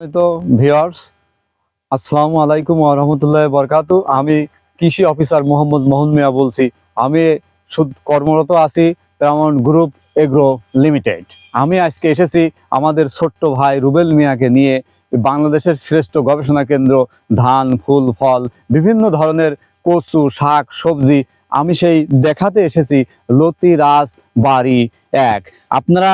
তো ভিউয়ার্স, আসসালামু আলাইকুম রহমতুল্লাহ বরকাত আমি কৃষি অফিসার মোহাম্মদ মোহন মিয়া বলছি। আমি কর্মরত আছি প্যারামাউন্ট গ্রুপ এগ্রো লিমিটেড। আমি আজকে এসেছি আমাদের ছোট্ট ভাই রুবেল মিয়াকে নিয়ে বাংলাদেশের শ্রেষ্ঠ গবেষণা কেন্দ্র, ধান, ফুল, ফল, বিভিন্ন ধরনের কচু, শাক, সবজি। আমি সেই দেখাতে এসেছি লতি রাজ বাড়ি এক। আপনারা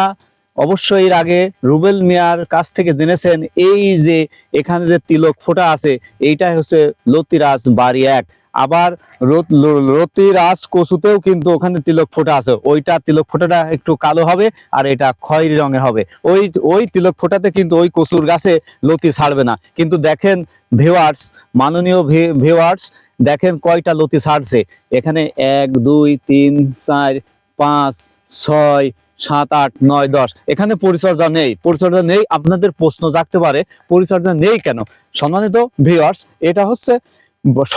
অবশ্যই এর আগে রুবেল মিয়ার কাছ থেকে জেনেছেন এই যে এখানে যে তিলক ফোঁটা আছে, এইটাই হচ্ছে লতিরাজ বাড়ি এক। আবার রত- ল- লতিরাজ কচুতেও কিন্তু ওখানে তিলক ফোঁটা আছে। ওইটা তিলক ফোঁটাটা একটু কালো হবে আর এটা খয়েরি রঙের হবে। ওই ওই তিলক ফোঁটাতে কিন্তু ওই কচুর গাছে লতি ছাড়বে না। কিন্তু দেখেন ভিওয়ার্স মাননীয় ভিওয়ার্স দেখেন কয়টা লতি ছাড়ছে। এখানে এক, দুই, তিন, চার, পাঁচ, ছয় সাত, আট, নয়, দশ। এখানে পরিচর্যা নেই। পরিচর্যা নেই, আপনাদের প্রশ্ন জাগতে পারে। পরিচর্যা নেই কেন? সম্মানিত ভিওয়ার্স এটা হচ্ছে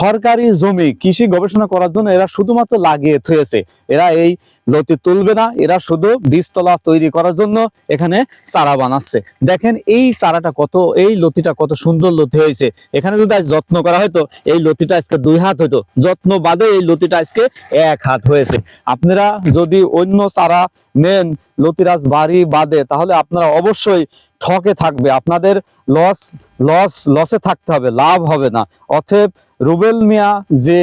সরকারি জমি কৃষি গবেষণা করার জন্য এরা শুধুমাত্র লাগিয়ে থুয়েছে। এরা এই লতি তুলবে না, এরা শুধু বীজতলা তৈরি করার জন্য এখানে চারা বানাচ্ছে। দেখেন এই চারাটা কত, এই লতিটা কত সুন্দর লতি হয়েছে। এখানে যদি আজ যত্ন করা হয়তো, এই লতিটা আজকে দুই হাত হইতো। যত্ন বাদে এই লতিটা আজকে এক হাত হয়েছে। আপনারা যদি অন্য চারা নেন লতিরাজ বাড়ি বাদে, তাহলে আপনারা অবশ্যই ঠকে থাকবে। আপনাদের লস লস লসে থাকতে হবে, লাভ হবে না। অতএব রুবেল মিয়া যে,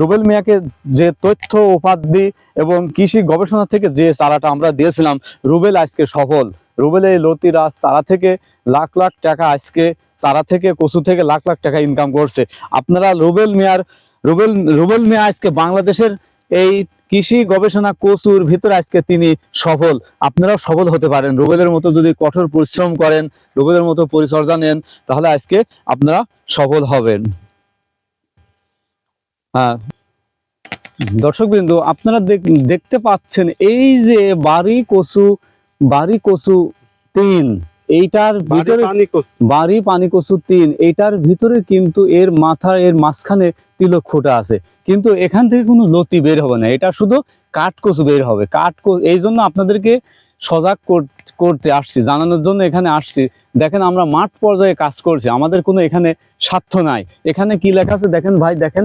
রুবেল মিয়াকে যে তথ্য, উপাধি এবং কৃষি গবেষণা থেকে যে চারাটা আমরা দিয়েছিলাম, রুবেল আজকে সফল। রুবেল এই লতিরাজ চারা থেকে লাখ লাখ টাকা আজকে, চারা থেকে, কচু থেকে লাখ লাখ টাকা ইনকাম করছে। আপনারা রুবেল মিয়ার, রুবেল রুবেল মিয়া আজকে বাংলাদেশের এই কৃষি গবেষণা কচুর ভিতরে আজকে তিনি সফল। আপনারাও সফল হতে পারেন। রুবেলের মতো যদি কঠোর পরিশ্রম করেন রুবেলের মতো পরিচর্যা নেন, তাহলে আজকে আপনারা সফল হবেন। হ্যাঁ। দর্শক বিন্দু আপনারা দেখ- দেখতে পাচ্ছেন এই যে বাড়ি কচু বাড়ি কচু তিন। এইটার ভিতরে বাড়ি পানি কচু তিন এইটার ভিতরে কিন্তু এর মাথা এর মাঝখানে তিলক ফোঁটা আছে। কিন্তু এখান থেকে কোনো লতি বের হবে না এটা শুধু কাঠ কচু বের হবে। কাঠ এই জন্য আপনাদেরকে সজাগ করতে আসছি জানানোর জন্য এখানে আসছি। দেখেন আমরা মাঠ পর্যায়ে কাজ করছি আমাদের কোনো এখানে স্বার্থ নাই। এখানে কি লেখা আছে? দেখেন ভাই দেখেন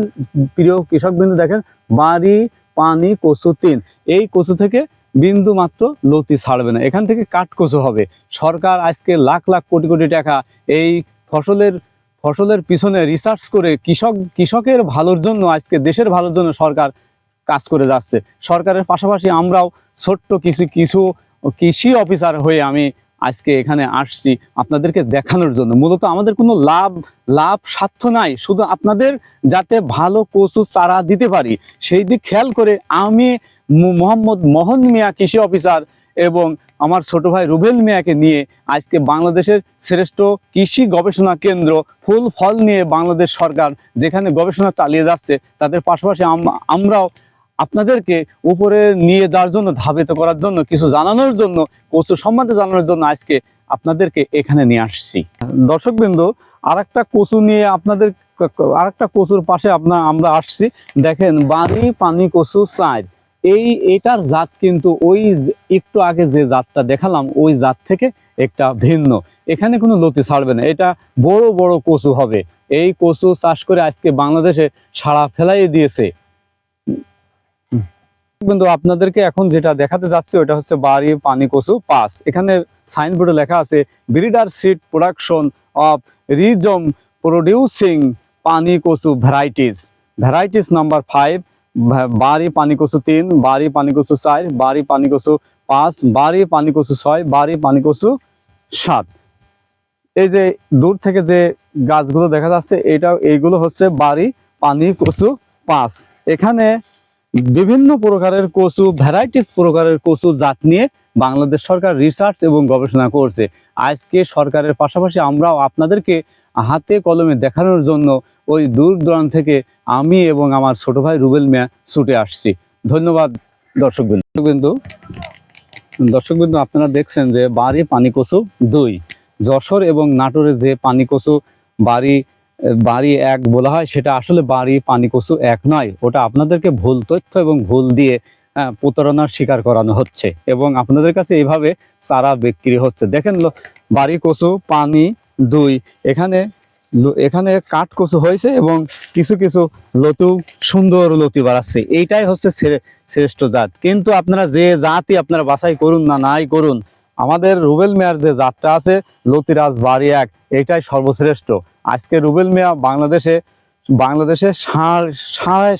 প্রিয় কৃষক বিন্দু দেখেন বাড়ি পানি কচু তিন। এই কচু থেকে বিন্দু মাত্র লতি ছাড়বে না। এখান থেকে কাঠ কচু হবে। সরকার আজকে লাখ লাখ কোটি কোটি টাকা এই ফসলের ফসলের পিছনে রিসার্চ করে কৃষক, কৃষকের ভালোর জন্য, আজকে দেশের ভালোর জন্য সরকার কাজ করে যাচ্ছে। সরকারের পাশাপাশি আমরাও ছোট্ট কিছু কিছু কৃষি অফিসার হয়ে আমি আজকে এখানে আসছি আপনাদেরকে দেখানোর জন্য। মূলত আমাদের কোনো লাভ লাভ স্বার্থ নাই। শুধু আপনাদের যাতে ভালো কচু চারা দিতে পারি, সেই দিক খেয়াল করে আমি মোহাম্মদ মোহন মিয়া কৃষি অফিসার এবং আমার ছোট ভাই রুবেল মিয়াকে নিয়ে আজকে বাংলাদেশের শ্রেষ্ঠ কৃষি গবেষণা কেন্দ্র ফুল ফল নিয়ে বাংলাদেশ সরকার যেখানে গবেষণা চালিয়ে যাচ্ছে, তাদের পাশাপাশি আম- আমরাও আপনাদেরকে উপরে নিয়ে যাওয়ার জন্য, ধাবিত করার জন্য, কিছু জানানোর জন্য কচু সম্বন্ধে জানানোর জন্য আজকে আপনাদেরকে এখানে নিয়ে আসছি। দর্শক বিন্দু আর একটা কচু নিয়ে আপনাদের আর একটা কচুর পাশে আপনার আমরা আসছি। দেখেন বাড়ি পানি কচু চার। এই এটার জাত কিন্তু ওই একটু আগে যে জাতটা দেখালাম, ওই জাত থেকে একটা ভিন্ন। এখানে কোনো লতি ছাড়বে না। এটা বড় বড় কচু হবে। এই কচু চাষ করে আজকে বাংলাদেশে সাড়া ফেলাই দিয়েছে। কিন্তু আপনাদেরকে এখন যেটা দেখাতে যাচ্ছে, ওটা হচ্ছে বাড়ি পানি কচু পাস। এখানে সাইনবোর্ডে লেখা আছে breeder seed production of rhizome producing পানি কচু ভ্যারাইটিস ভ্যারাইটিস নাম্বার ফাইভ বাড়ি পানি কচু তিন, বাড়ি পানি কচু চার, বাড়ি পানি কচু পাঁচ, বাড়ি পানি কচু ছয়, বাড়ি পানি কচু সাত। এই যে দূর থেকে যে গাছগুলো দেখা যাচ্ছে এটা এইগুলো হচ্ছে বাড়ি পানি কচু পাঁচ। এখানে বিভিন্ন প্রকারের কচু ভ্যারাইটিস প্রকারের কচু জাত নিয়ে বাংলাদেশ সরকার রিসার্চ এবং গবেষণা করছে। আজকে সরকারের পাশাপাশি আমরাও আপনাদেরকে হাতে কলমে দেখানোর জন্য ওই দূর দূরান্ত থেকে আমি এবং আমার ছোট ভাই রুবেল মিয়া ছুটে আসছি। ধন্যবাদ দর্শক বিন্দু দর্শক বিন্দু আপনারা দেখছেন যে বাড়ি পানি কচু দুই। যশোর এবং নাটোরে যে পানি কচু বাড়ি বাড়ি এক বলা হয়, সেটা আসলে বাড়ি পানি কচু এক নয়। ওটা আপনাদেরকে ভুল তথ্য এবং ভুল দিয়ে প্রতারণার শিকার করানো হচ্ছে এবং আপনাদের কাছে এইভাবে চারা বিক্রি হচ্ছে। দেখেন বাড়ি কচু, পানি দুই। এখানে এখানে কাঠ কচু হয়েছে এবং কিছু কিছু লতু, সুন্দর লতি বাড়াচ্ছে। এইটাই হচ্ছে শ্রেষ্ঠ জাত। কিন্তু আপনারা যে জাতই আপনারা বাছাই করুন না নাই করুন, আমাদের রুবেল মেয়ার যে জাতটা আছে, লতিরাজ বাড়ি এক এটাই সর্বশ্রেষ্ঠ। আজকে রুবেল মিয়া বাংলাদেশে বাংলাদেশে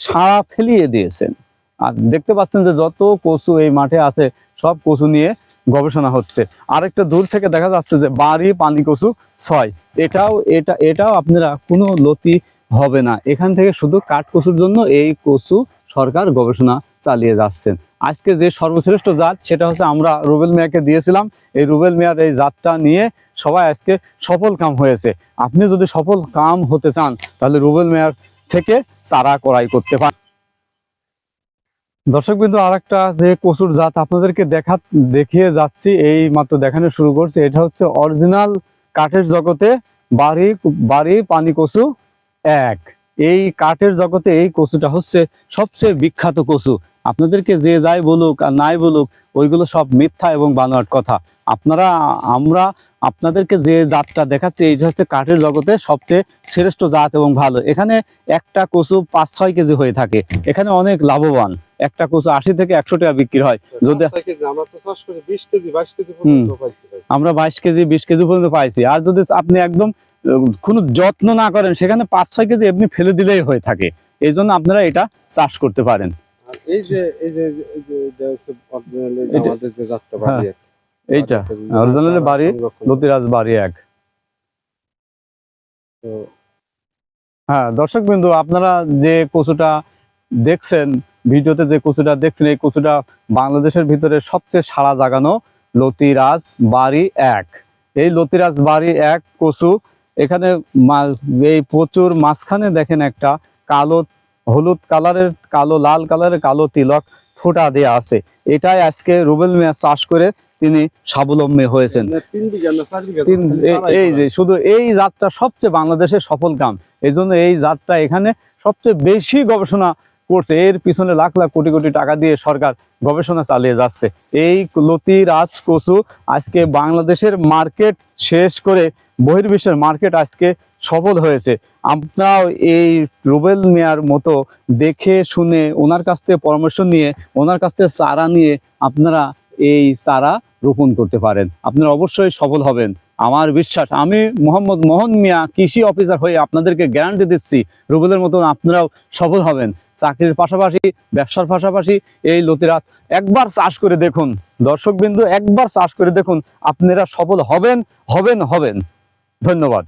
সার ফেলিয়ে দিয়েছেন। আর দেখতে পাচ্ছেন যে যত কচু এই মাঠে আছে, সব কচু নিয়ে গবেষণা হচ্ছে। আরেকটা দূর থেকে দেখা যাচ্ছে যে বাড়ি পানি কচু ছয়। এটাও, এটা, এটাও আপনারা কোনো লতি হবে না। এখান থেকে শুধু কাঠ কচুর জন্য এই কচু সরকার গবেষণা চালিয়ে যাচ্ছেন। আজকে যে সর্বশ্রেষ্ঠ জাত, সেটা হচ্ছে আমরা রুবেল মিয়াকে দিয়েছিলাম। এই রুবেল মেয়ার এই জাতটা নিয়ে সবাই আজকে সফল কাম হয়েছে। আপনি যদি সফল কাম হতে চান, তাহলে রুবেল মেয়ার থেকে চারা করাই করতে পারেন। দর্শক বিন্দু আর একটা যে কচুর জাত আপনাদেরকে দেখা, দেখিয়ে যাচ্ছি, এই মাত্র দেখানো শুরু করছে, এটা হচ্ছে অরিজিনাল কাঠের জগতে বাড়ি বাড়ি পানি কচু এক। এই কাঠের জগতে এই কচুটা হচ্ছে সবচেয়ে বিখ্যাত কচু। আপনাদেরকে যে যাই বলুক আর নাই বলুক, ওইগুলো সব মিথ্যা এবং বানোয়াট কথা। আপনারা, আমরা আপনাদেরকে যে জাতটা দেখাচ্ছি এইটা হচ্ছে কাঠের জগতে সবচেয়ে শ্রেষ্ঠ জাত এবং ভালো এখানে একটা কচু পাঁচ ছয় কেজি হয়ে থাকে এখানে অনেক লাভবান একটা কচু আশি থেকে একশো টাকা বিক্রি হয় যদি আমরা বাইশ কেজি বিশ কেজি পর্যন্ত পাইছি আর যদি আপনি একদম কোনো যত্ন না করেন সেখানে পাঁচ ছয় কেজি এমনি ফেলে দিলেই হয়ে থাকে এই জন্য আপনারা এটা চাষ করতে পারেন এই যে এই যে এইটা বাড়িতে বাড়ি, লতিরাজ বাড়ি এক। হ্যাঁ দর্শক বিন্দু আপনারা যে কচুটা দেখছেন ভিডিওতে যে কচুটা দেখছেন এই কচুটা বাংলাদেশের ভিতরে সবচেয়ে সারা জাগানো লতিরাজ বাড়ি এক। এই লতিরাজ বাড়ি এক কচু এখানে এই প্রচুর মাঝখানে দেখেন একটা কালো হলুদ কালারের কালো লাল কালারের কালো তিলক ফোঁটা দেয়া আছে। এটাই আজকে রুবেল মিয়া চাষ করে তিনি স্বাবলম্বী হয়েছেন। না, তিন বিঘা না চার বিঘা তিন জমি এই- এই যে শুধু এই জাতটা সবচেয়ে বাংলাদেশের সফল কাম এই জন্য এই জাতটা এখানে সবচেয়ে বেশি গবেষণা করছে। এর পিছনে লাখ লাখ কোটি কোটি টাকা দিয়ে সরকার গবেষণা চালিয়ে যাচ্ছে। এই লতি রাজ কচু আজকে বাংলাদেশের মার্কেট শেষ করে বহির্বিশ্বের মার্কেট আজকে সফল হয়েছে। আপনারাও এই রুবেল মেয়ার মতো দেখে শুনে ওনার কাছ থেকে পরামর্শ নিয়ে, ওনার কাছ থেকে চারা নিয়ে আপনারা এই চারা রোপণ করতে পারেন। আপনারা অবশ্যই সফল হবেন। আমার বিশ্বাস, আমি মোহাম্মদ মোহন মিয়া কৃষি অফিসার হয়ে আপনাদেরকে গ্যারান্টি দিচ্ছি, রুবেলের মতন আপনারাও সফল হবেন। চাকরির পাশাপাশি, ব্যবসার পাশাপাশি এই লতিরাত একবার চাষ করে দেখুন। দর্শকবিন্দু, একবার চাষ করে দেখুন, আপনারা সফল হবেন হবেন হবেন। ধন্যবাদ।